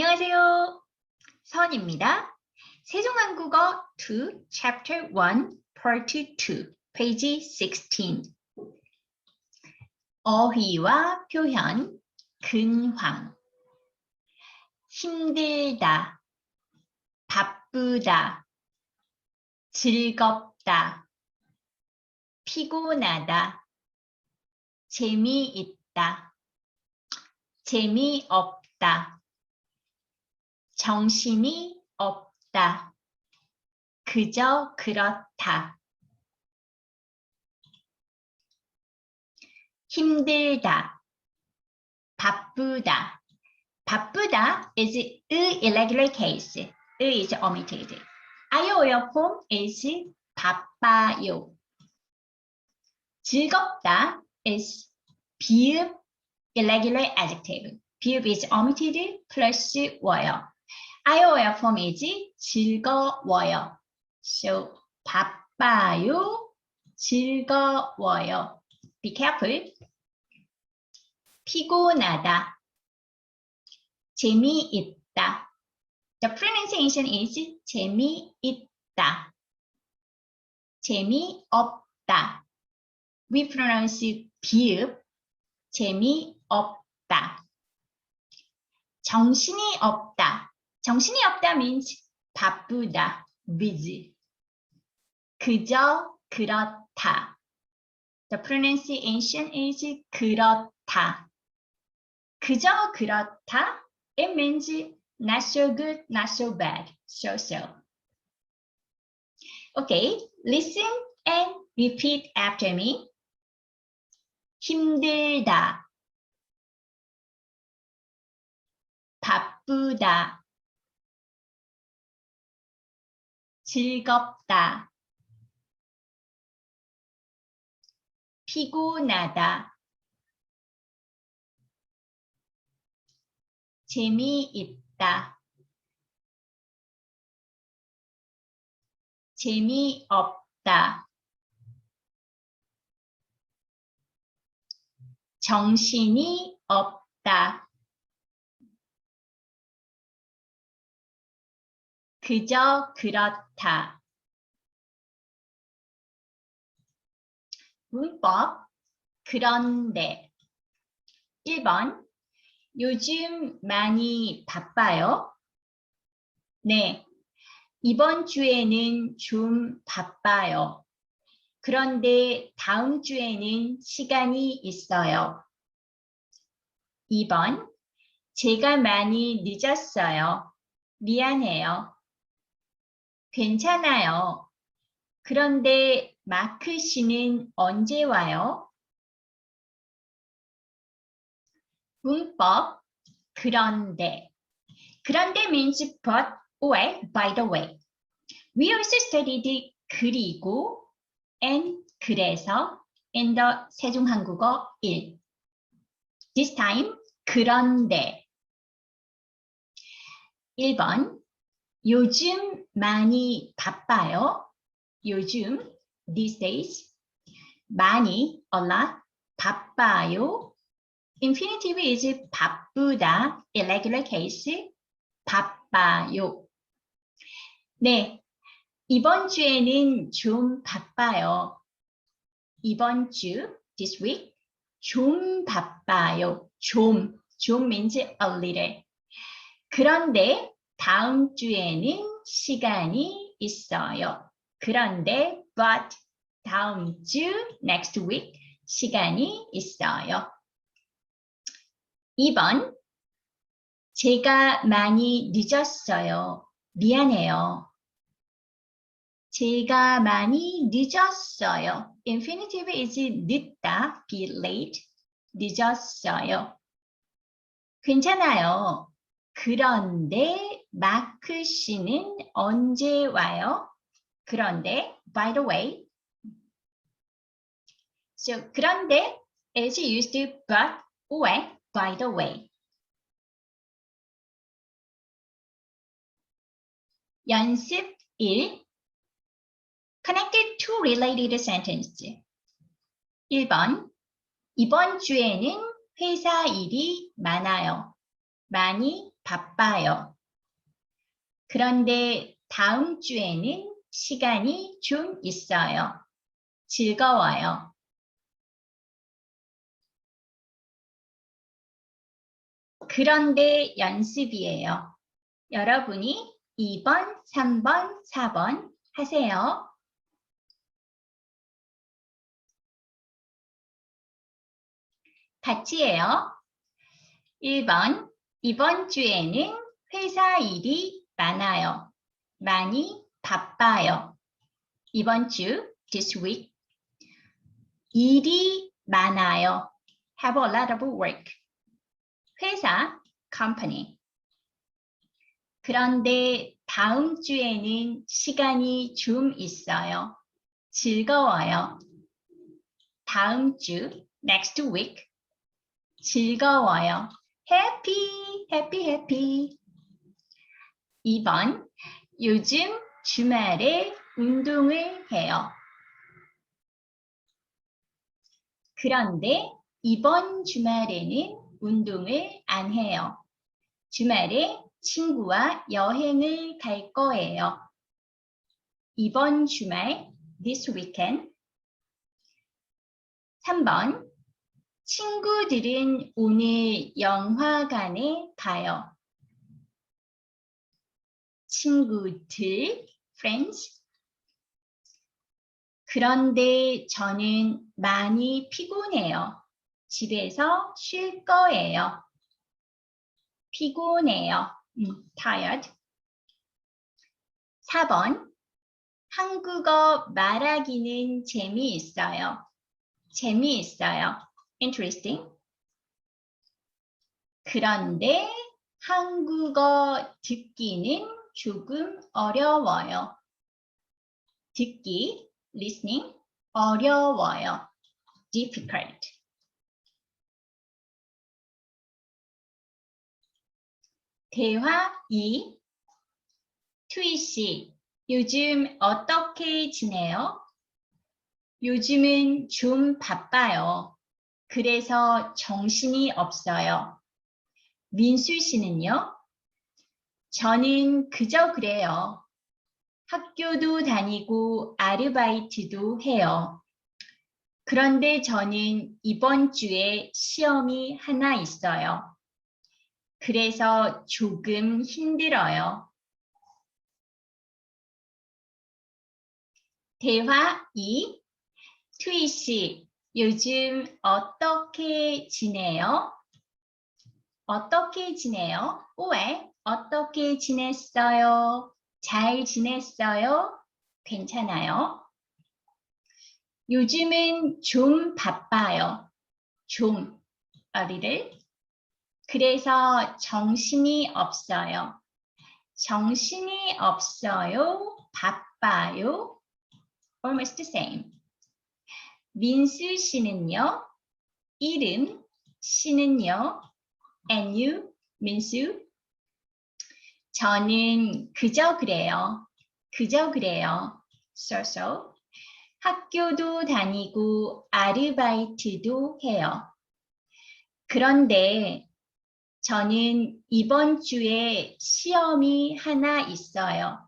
안녕하세요. 선입니다. 세종한국어 2, Chapter 1, Part 2, Page 16. 어휘와 표현, 근황. 힘들다, 바쁘다, 즐겁다, 피곤하다, 재미있다, 재미없다. 정신이 없다. 그저 그렇다. 힘들다. 바쁘다. 바쁘다 is a irregular case. a is omitted. 아이오어 form is 바빠요. 즐겁다 is 비읍 irregular adjective. 비읍 is omitted plus 워요. Form is 즐거워요. So 바빠요. 즐거워요. Be careful. 피곤하다. 재미있다. The pronunciation is 재미있다. 재미없다. We pronounce 비읍 재미없다. 정신이 없다. 정신이 없다 means 바쁘다. busy. 그저 그렇다. The pronunciation is 그렇다. 그저 그렇다. It means not so good, not so bad, so so. Okay, listen and repeat after me. 힘들다. 바쁘다. 즐겁다. 피곤하다. 재미있다. 재미없다. 정신이 없다. 그저 그렇다. 문법 그런데 1번 요즘 많이 바빠요? 네. 이번 주에는 좀 바빠요. 그런데 다음 주에는 시간이 있어요. 2번 제가 많이 늦었어요. 미안해요. 괜찮아요. 그런데 마크 씨는 언제 와요? 문법 그런데 그런데 means but or by the way. We also studied 그리고 and 그래서 in the 세종한국어 1. This time 그런데 1번 요즘 많이 바빠요. 요즘 these days 많이 a lot 바빠요. infinitive is 바쁘다 irregular case 바빠요. 네, 이번 주에는 좀 바빠요. 이번 주 this week 좀 바빠요. 좀, 좀 means a little. 그런데 다음 주에는 시간이 있어요. 그런데 but 다음 주 next week 시간이 있어요. 2번 제가 많이 늦었어요. 미안해요. 제가 많이 늦었어요. Infinitive is 늦다, be late, 늦었어요. 괜찮아요. 그런데 마크 씨는 언제 와요? 그런데, by the way. So, 그런데 is used but or by the way. 연습 1. Connected to related sentence. 1번. 이번 주에는 회사 일이 많아요. 많이 바빠요. 그런데 다음 주에는 시간이 좀 있어요. 즐거워요. 그런데 연습이에요. 여러분이 2번, 3번, 4번 하세요. 같이 해요. 1번, 이번 주에는 회사 일이 많아요. 많이 바빠요. 이번 주, this week. 일이 많아요. have a lot of work. 회사, company. 그런데 다음 주에는 시간이 좀 있어요. 즐거워요. 다음 주, next week. 즐거워요. Happy, happy, happy. 2번, 요즘 주말에 운동을 해요. 그런데 이번 주말에는 운동을 안 해요. 주말에 친구와 여행을 갈 거예요. 이번 주말, this weekend. 3번, 친구들은 오늘 영화관에 가요. 친구들, friends. 그런데 저는 많이 피곤해요. 집에서 쉴 거예요. 피곤해요. 음, tired. 4번. 한국어 말하기는 재미있어요. 재미있어요. Interesting. 그런데 한국어 듣기는 조금 어려워요. 듣기, listening, 어려워요. difficult. 대화 2. 투이 씨, 요즘 어떻게 지내요? 요즘은 좀 바빠요. 그래서 정신이 없어요. 민수 씨는요? 저는 그저 그래요. 학교도 다니고 아르바이트도 해요. 그런데 저는 이번 주에 시험이 하나 있어요. 그래서 조금 힘들어요. 대화 2. 투이 씨, 요즘 어떻게 지내요? 어떻게 지내요? 왜? 어떻게 지냈어요? 잘 지냈어요? 괜찮아요? 요즘은 좀 바빠요. 좀, 어리를. 그래서 정신이 없어요. 정신이 없어요. 바빠요. Almost the same. 민수 씨는요? 이름 씨는요? And you, 민수? 저는 그저 그래요. 그저 그래요. So so. 학교도 다니고 아르바이트도 해요. 그런데 저는 이번 주에 시험이 하나 있어요.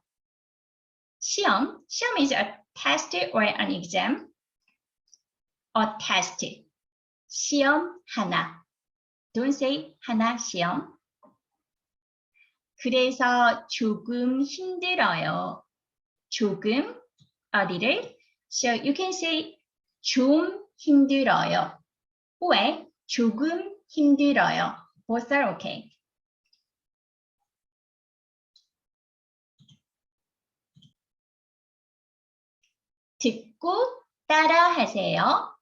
시험, 시험 is a test or an exam. A test, 시험 하나. Don't say 하나 시험. 그래서 조금 힘들어요. 조금 어디를? So you can say 좀 힘들어요. 왜? 조금 힘들어요. Both are okay. 듣고 따라 하세요.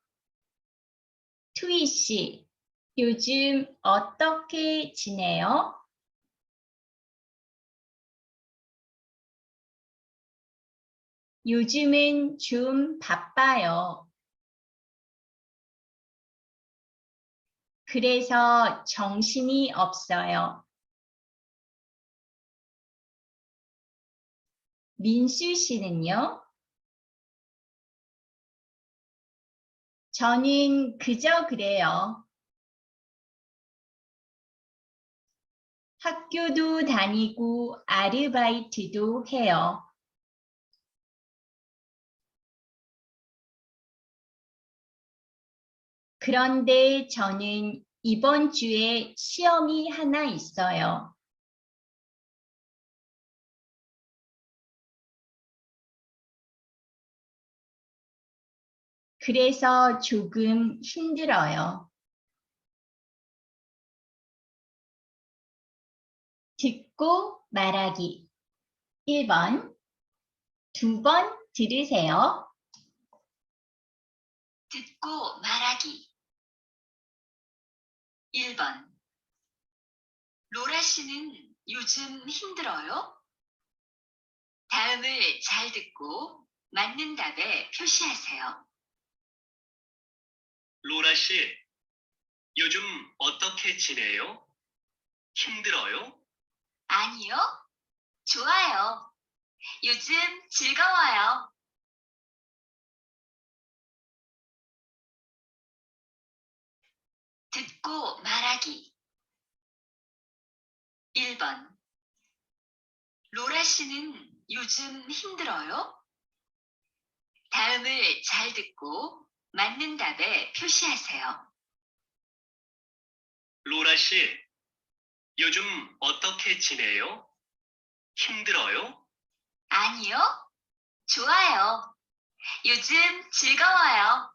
투이 씨, 요즘 어떻게 지내요? 요즘은 좀 바빠요. 그래서 정신이 없어요. 민수 씨는요? 저는 그저 그래요. 학교도 다니고 아르바이트도 해요. 그런데 저는 이번 주에 시험이 하나 있어요. 그래서 조금 힘들어요. 듣고 말하기. 1번. 두 번 들으세요. 듣고 말하기. 1번. 로라 씨는 요즘 힘들어요? 다음을 잘 듣고 맞는 답에 표시하세요. 로라 씨, 요즘 어떻게 지내요? 힘들어요? 아니요. 좋아요. 요즘 즐거워요. 듣고 말하기. 1번. 로라 씨는 요즘 힘들어요? 다음을 잘 듣고 맞는 답에 표시하세요. 로라 씨, 요즘 어떻게 지내요? 힘들어요? 아니요. 좋아요. 요즘 즐거워요.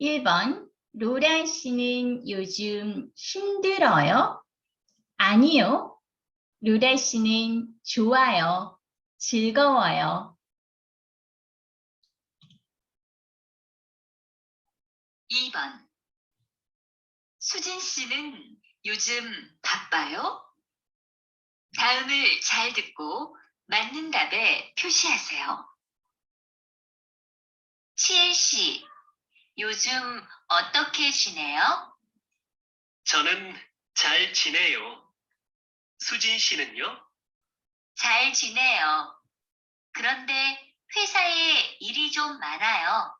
1번. 로라 씨는 요즘 힘들어요? 아니요. 로라 씨는 좋아요. 즐거워요. 2번. 수진 씨는 요즘 바빠요? 다음을 잘 듣고 맞는 답에 표시하세요. 치엘 씨, 요즘 어떻게 지내요? 저는 잘 지내요. 수진 씨는요? 잘 지내요. 그런데 회사에 일이 좀 많아요.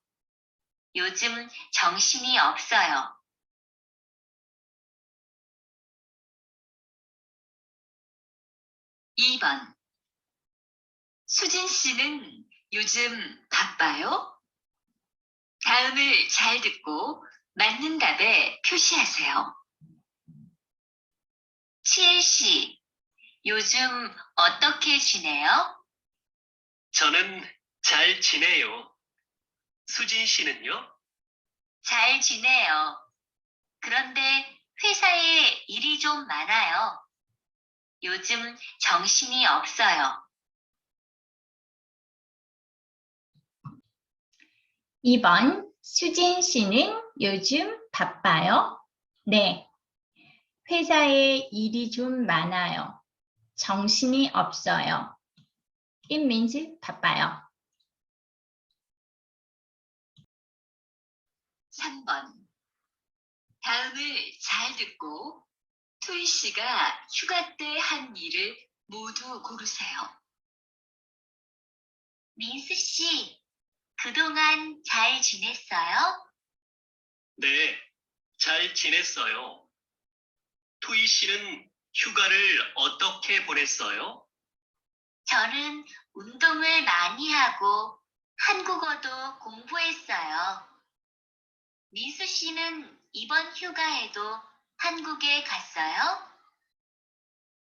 요즘 정신이 없어요. 2번. 수진 씨는 요즘 바빠요? 다음을 잘 듣고 맞는 답에 표시하세요. 치엘 씨, 요즘 어떻게 지내요? 저는 잘 지내요. 수진 씨는요? 잘 지내요. 그런데 회사에 일이 좀 많아요. 요즘 정신이 없어요. 2번. 수진 씨는 요즘 바빠요? 네. 회사에 일이 좀 많아요. 정신이 없어요. It means 바빠요. 3번. 다음을 잘 듣고 토이 씨가 휴가 때 한 일을 모두 고르세요. 민수 씨, 그동안 잘 지냈어요? 네, 잘 지냈어요. 토이 씨는 휴가를 어떻게 보냈어요? 저는 운동을 많이 하고 한국어도 공부했어요. 민수 씨는 이번 휴가에도 한국에 갔어요?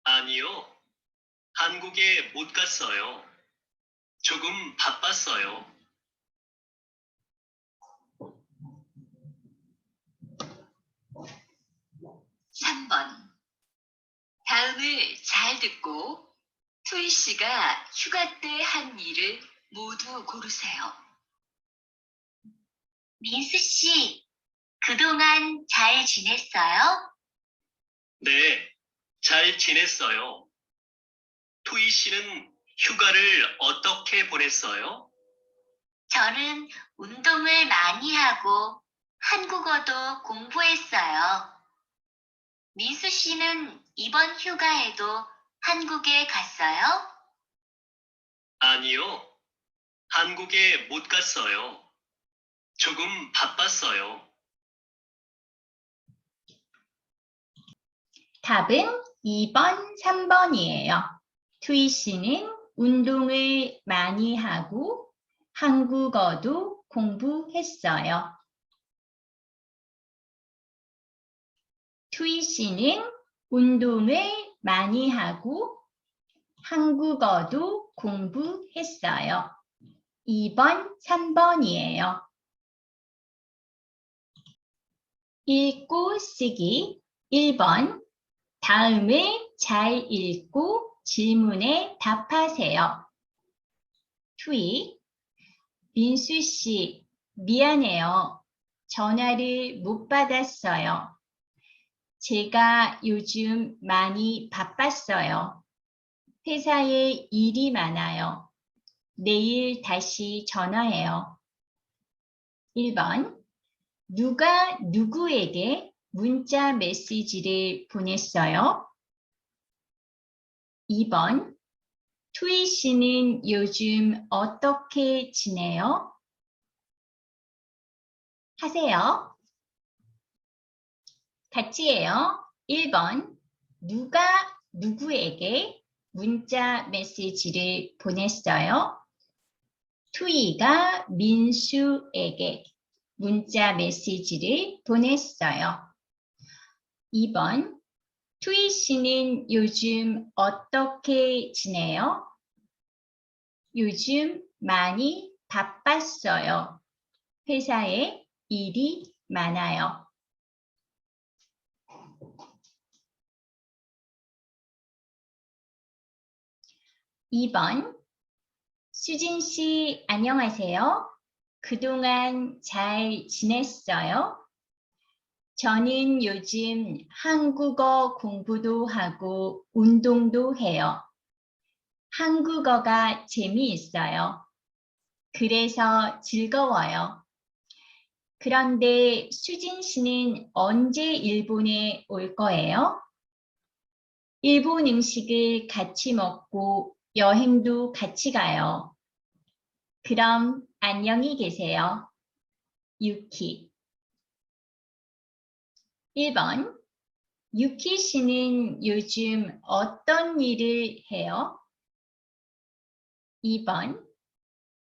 아니요. 한국에 못 갔어요. 조금 바빴어요. 3번. 다음을 잘 듣고 토이 씨가 휴가 때 한 일을 모두 고르세요. 민수 씨, 그동안 잘 지냈어요? 네, 잘 지냈어요. 토이 씨는 휴가를 어떻게 보냈어요? 저는 운동을 많이 하고 한국어도 공부했어요. 민수 씨는 이번 휴가에도 한국에 갔어요? 아니요. 한국에 못 갔어요. 조금 바빴어요. 답은 2번, 3번이에요. 투이 씨는 운동을 많이 하고 한국어도 공부했어요. 투이 씨는 운동을 많이 하고 한국어도 공부했어요. 2번, 3번이에요. 읽고 쓰기 1번 다음을 잘 읽고 질문에 답하세요. 투이 민수 씨 미안해요. 전화를 못 받았어요. 제가 요즘 많이 바빴어요. 회사에 일이 많아요. 내일 다시 전화해요. 1번. 누가 누구에게 문자 메시지를 보냈어요? 2번. 투이 씨는 요즘 어떻게 지내요? 하세요. 같이 해요. 1번. 누가 누구에게 문자 메시지를 보냈어요? 투이가 민수에게 문자 메시지를 보냈어요. 2번. 투이 씨는 요즘 어떻게 지내요? 요즘 많이 바빴어요. 회사에 일이 많아요. 2번. 수진 씨, 안녕하세요. 그동안 잘 지냈어요? 저는 요즘 한국어 공부도 하고 운동도 해요. 한국어가 재미있어요. 그래서 즐거워요. 그런데 수진 씨는 언제 일본에 올 거예요? 일본 음식을 같이 먹고 여행도 같이 가요. 그럼 안녕히 계세요. 유키. 1번. 유키 씨는 요즘 어떤 일을 해요? 2번.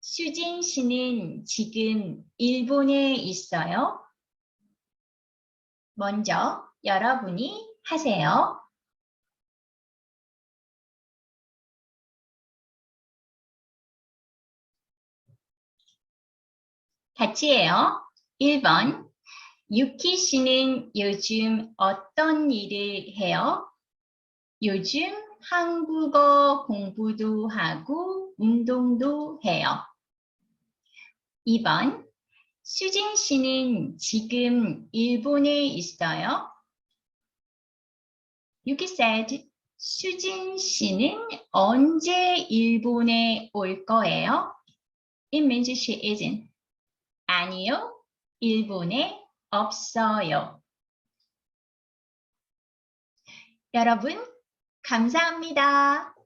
수진 씨는 지금 일본에 있어요? 먼저 여러분이 하세요. 같이 해요. 1번. 유키 씨는 요즘 어떤 일을 해요? 요즘 한국어 공부도 하고 운동도 해요. 2번. 수진 씨는 지금 일본에 있어요? 유키 said, 수진 씨는 언제 일본에 올 거예요? It means she isn't. 아니요, 일본에 없어요. 여러분, 감사합니다.